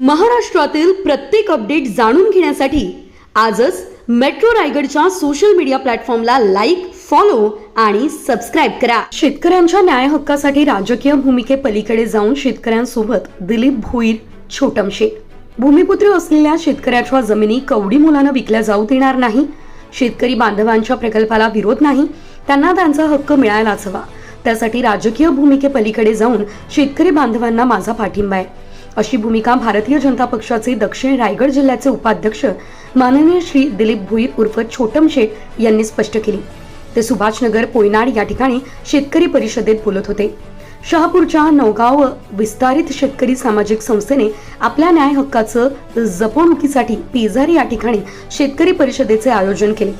महाराष्ट्रातील प्रत्येक अपडेट जाणून घेण्यासाठी आजच मेट्रो रायगडच्या सोशल मीडिया प्लॅटफॉर्मला लाईक फॉलो आणि सबस्क्राईब करा. शेतकऱ्यांच्या न्याय हक्कासाठी राजकीय भूमिकेपलीकडे जाऊन शेतकऱ्यांसोबत दिलीप भोईर छोटमशे भूमिपुत्र असलेल्या शेतकऱ्याच्या जमिनी कवडी मुलानं विकल्या जाऊ देणार नाही. शेतकरी बांधवांच्या प्रकल्पाला विरोध नाही. त्यांना त्यांचा हक्क मिळायलाच हवा. त्यासाठी राजकीय भूमिकेपलीकडे जाऊन शेतकरी बांधवांना माझा पाठिंबा आहे. अशी भूमिका भारतीय जनता पक्षाचे दक्षिण रायगड जिल्ह्याचे उपाध्यक्ष माननीय श्री दिलीप भुई उर्फ छोटम शेठ यांनी स्पष्ट केली. ते सुभाषनगर पोयनाड या ठिकाणी शेतकरी परिषदेत बोलत होते. शहापूरच्या नवगाव विस्तारित शेतकरी सामाजिक संस्थेने आपल्या न्याय हक्काचं जपवणुकीसाठी पेजारी या ठिकाणी शेतकरी परिषदेचे आयोजन केले.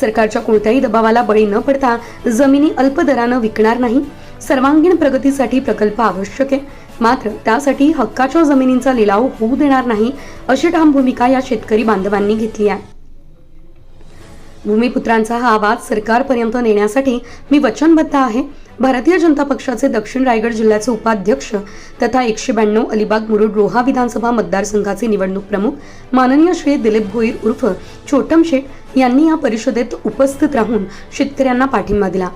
सरकारच्या कोणत्याही दबावाला बळी न पडता जमिनी अल्प दरानं विकणार नाही. सर्वांगीण प्रगतीसाठी प्रकल्प आवश्यक आहे. मात्र त्यासाठी हक्काच्या जमिनींचा लिलाव होऊ देणार नाही अशी ठाम भूमिका या शेतकरी बांधवांनी घेतली आहे. भूमिपुत्रांचा हा आवाज सरकारपर्यंत नेण्यासाठी मी वचनबद्ध आहे. भारतीय जनता पक्षाचे दक्षिण रायगड जिल्ह्याचे उपाध्यक्ष तथा एकशे ब्याण्णव अलिबाग मुरुड रोहा विधानसभा मतदारसंघाचे निवडणूक प्रमुख माननीय श्री दिलीप भोईर उर्फ छोटम शेठ यांनी या परिषदेत उपस्थित राहून शेतकऱ्यांना पाठिंबा दिला.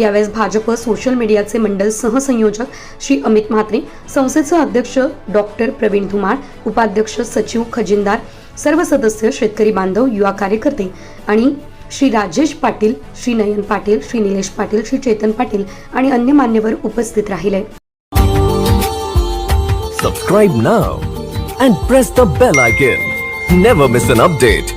यावेळेस भाजप सोशल मीडियाचे मंडल सहसंयोजक श्री अमित म्हात्रे संस्थेचे अध्यक्ष डॉक्टर प्रवीण धुमाळ उपाध्यक्ष सचिव खजिनदार सर्व सदस्य शेतकरी बांधव युवा कार्यकर्ते आणि श्री राजेश पाटील श्री नयन पाटील श्री निलेश पाटील श्री चेतन पाटील आणि अन्य मान्यवर उपस्थित राहिले. Subscribe now and press the bell icon never miss an update